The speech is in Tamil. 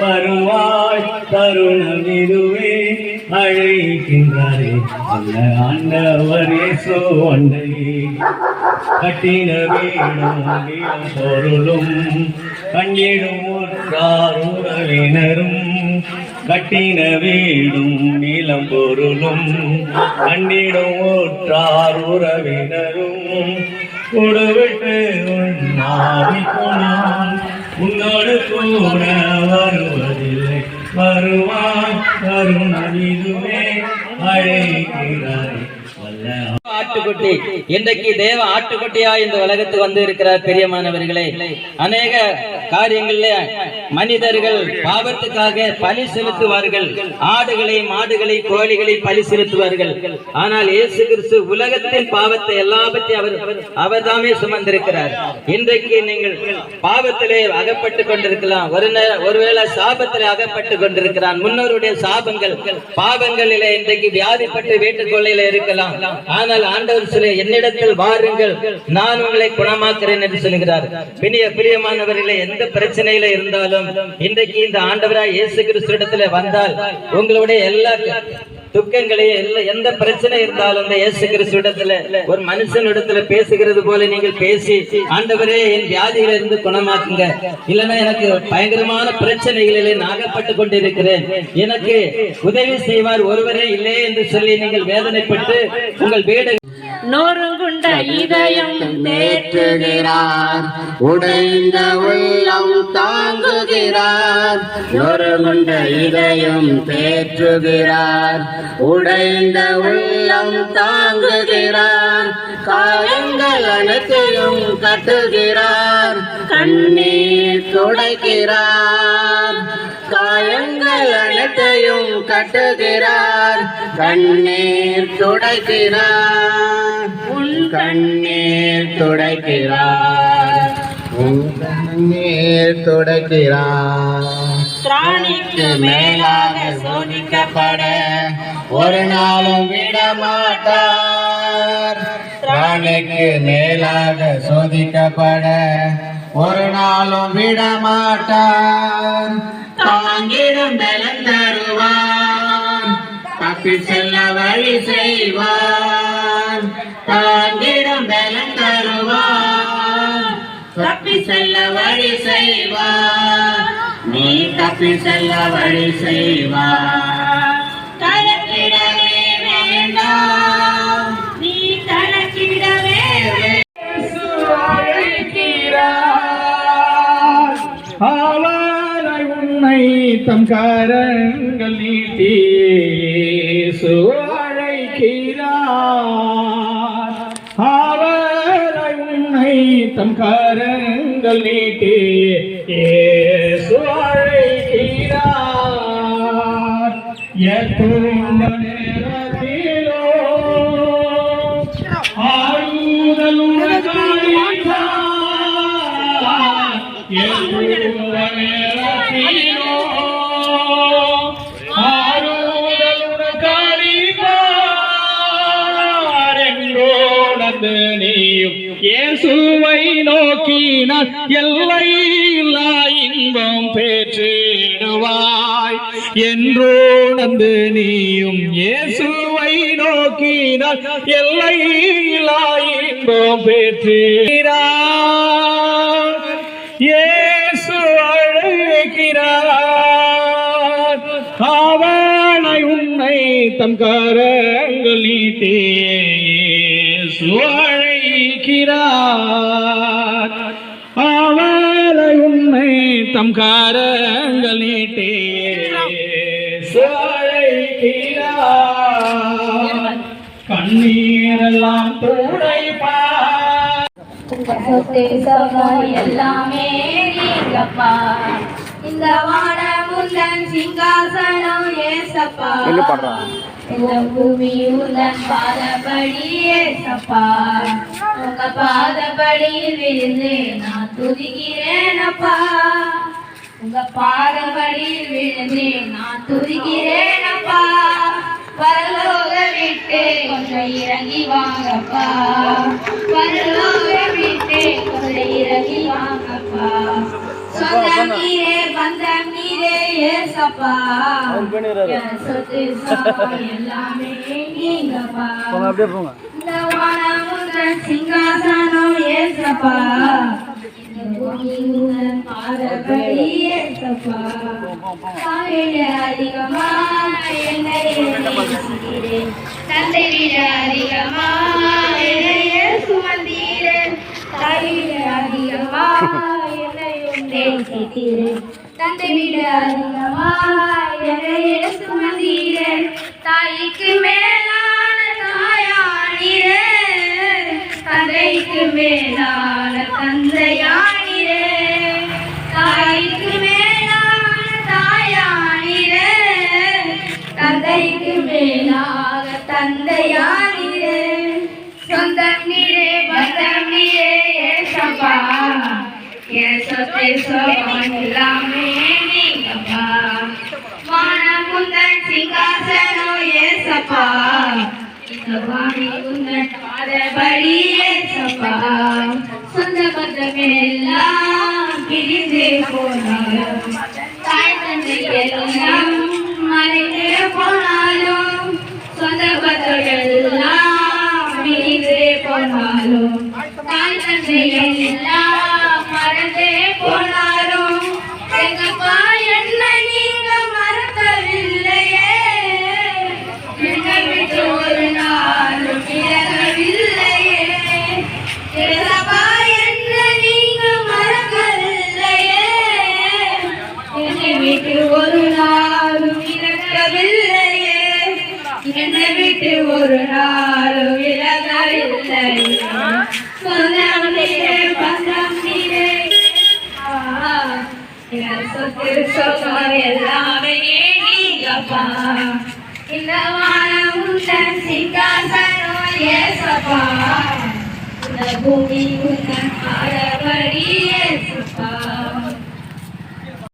வருவாய் தருணம் இதுவே அழைக்கின்றாரே. அந்த ஆண்டவரே சோண்டை. கட்டின வீடும் பொருளும் கண்டிடும் உறவினரும் கட்டின வீடும் நீளம் பொருளும் கண்டிடும் ஊற்றார் உறவினரும். கொடுவிட்டு உண்ணாவி போனான் உன்னோடு கூட வருவதில்லை வருவான் இன்றைக்கு தேவ ஆட்டுக்குட்டியா இந்த உலகத்துக்கு வந்து இருக்கிறார் பெரியமானவர்களே அநேக காரியங்கள்ல மனிதர்கள் பாவத்துக்காக பலி செலுத்துவார்கள். ஆடுகளை மாடுகளை கோழிகளை பலி செலுத்துவார்கள். ஆனால் இயேசு கிறிஸ்து உலகத்தின் பாவத்தை எல்லாவற்றையும் அவர் அவர் தாமே சுமந்திருக்கிறார். இன்றைக்கு நீங்கள் பாவத்திலே அகப்பட்டு கொண்டிருக்கலாம். ஒரு ஒருவேளை சாபத்திலே அகப்பட்டு கொண்டிருக்கிறான். முன்னோருடைய சாபங்கள் பாவங்களிலே இன்றைக்கு வியாதிப்பட்டு வீட்டுக் கொள்ளையில இருக்கலாம். ஆனால் ஆண்டவர் சில என்னிடத்தில் வாருங்கள். நான் உங்களை குணமாக்குறேன் என்று சொல்கிறார் பிரிய பிரியமானவர்களே எந்த பிரச்சனையில இருந்தாலும் இன்றைக்கு இந்த ஆண்டவராய் இயேசு கிறிஸ்துவிடத்துல வந்தால் உங்களுடைய எல்லா துக்கங்களையும் எல்லா எந்த பிரச்சனை இருந்தாலும் இந்த இயேசு கிறிஸ்துவிடத்துல ஒரு மனுஷன் இடத்துல பேசுகிறது போல நீங்கள் பேசி ஆண்டவரே என் வியாதியில இருந்து குணமாக்குங்க. இல்லைன்னா எனக்கு பயங்கரமான பிரச்சனைகளிலே நாகப்பட்டு கொண்டிருக்கிறேன். எனக்கு உதவி செய்வார் ஒருவரே இல்லை என்று சொல்லி நீங்கள் வேதனைப்பட்டு உங்கள் வீடு நொறுங்குண்ட இதயம் தேற்றுகிறார். உடைந்த உள்ளம் தாங்குகிறார். நொறுங்குண்ட இதயம் தேற்றுகிறார். உடைந்த உள்ளம் தாங்குகிறார். காயங்கள் அனைத்தையும் கட்டுகிறார். கண்ணீர் துடைக்கிறார். காயங்கள் அனைத்தையும் கட்டுகிறார். கண்ணீர் துடைக்கிறார். தண்ணீர் துடைக்கிறார். உன் கண்ணீர் துடைக்கிறார். திராணிக்கு மேலாக சோதிக்கப்பட ஒரு நாளும் விட மாட்டார் பிராணிக்கு மேலாக சோதிக்கப்பட ஒரு நாளும் விட மாட்டார் தாங்கிடும் பலன் தருவார். தப்பி செல்ல வழி செய்வார். தாங்கிடம் பலம் தருவார். தப்பி செல்ல வழி செய்வார். நீ தப்பி செல்ல வழி செய்வார். கலக்கிடவே வேண்டாம். நீ கலக்கிடவே உன்னை தம் கரங்கள் நீட்டி இயேசு அழைக்கிறார் அவனை உன்னை தம் கரங்கள் நீட்டி இயேசு அழைக்கிறார் எத்துண்ட நேரத்திலோ இயேசுவை நோக்கினால் எல்லை இல்லா இன்பம் பெற்றிடுவாய். என்றோணந்து நீயும் இயேசுவை நோக்கினால் எல்லை இல்லா இன்பம் பெற்றிடார் இயேசு அழைக்கிறார். அவனை உன்னை தன் கரங்கள் நீட்டே இயேசு அழைக்கிறார் அவளை உன்னை தம் கரங்கள் நீட்டே கண்ணீரெல்லாம் துடைப்பார் எல்லாமே நீங்கப்பா. இந்த வானம் உந்தன் சிங்காசனம் ஏசப்பா. இந்த பூமி உந்தன் பாதபடி ஏசப்பா. உங்க பாதபடி விழுந்து நான் துதிக்கிறேனப்பா. உங்க பாதபடி விழுந்து நான் துதிக்கிறேனப்பா பரலோக விட்டு கொஞ்சம் இறங்கி வாங்கப்பா. பரலோக விட்டு கொஞ்சம் இறங்கி வாங்கப்பா. சொந்தம் நீரே பந்தம் நீரே ஏசப்பா சொத்து எல்லாமே நீங்கப்பா. இந்த வானமுதன் சிங்காசனம் ஏசப்பா. இந்த பூமி உந்தன் பாதபடி ஏசப்பா. தாயிட அதிகமா என்னை நேசிக்கிறேன். தந்தை விட அதிகமா என்னைய சுமந்தீரேன் தாயிட அதிகமா என்னையும் நேசித்தீரேன் தந்தை விட அதிகமா தாய்க்கு மேலான தாயானீரே தந்தைக்கு மேலான தந்தையானீரே தாய்க்கு மேலான தாயானீரே தந்தைக்கு மேலாக தந்தையானீரே சொந்தம் நீரே பதம் நீரே சபா என் சொத்தை சோகம் எல்லாமே நீங்கப்பா வானம் முந்தன் சிங்காசனம் ஏசப்பா இந்த வாணி பாதபடி ஏசப்பா சொந்த பந்தம் எல்லாம் பிரிந்து போனாலும் தாய் தந்தை எல்லாம் மறைந்து போனாலும் சொந்த பந்தம் எல்லாம் பிரிந்து போனாலும் தாய் தந்தை எல்லாம் என்ன நீங்க மறக்கவில்லையே? என்னை விட்டு ஒரு நாளும் விலகவில்லை உனக்கு சொல்வது எல்லாமே நீங்கப்பா. இந்த வானம் உந்தன் சிங்காசனோ பூமி உந்தன் ஆரவடி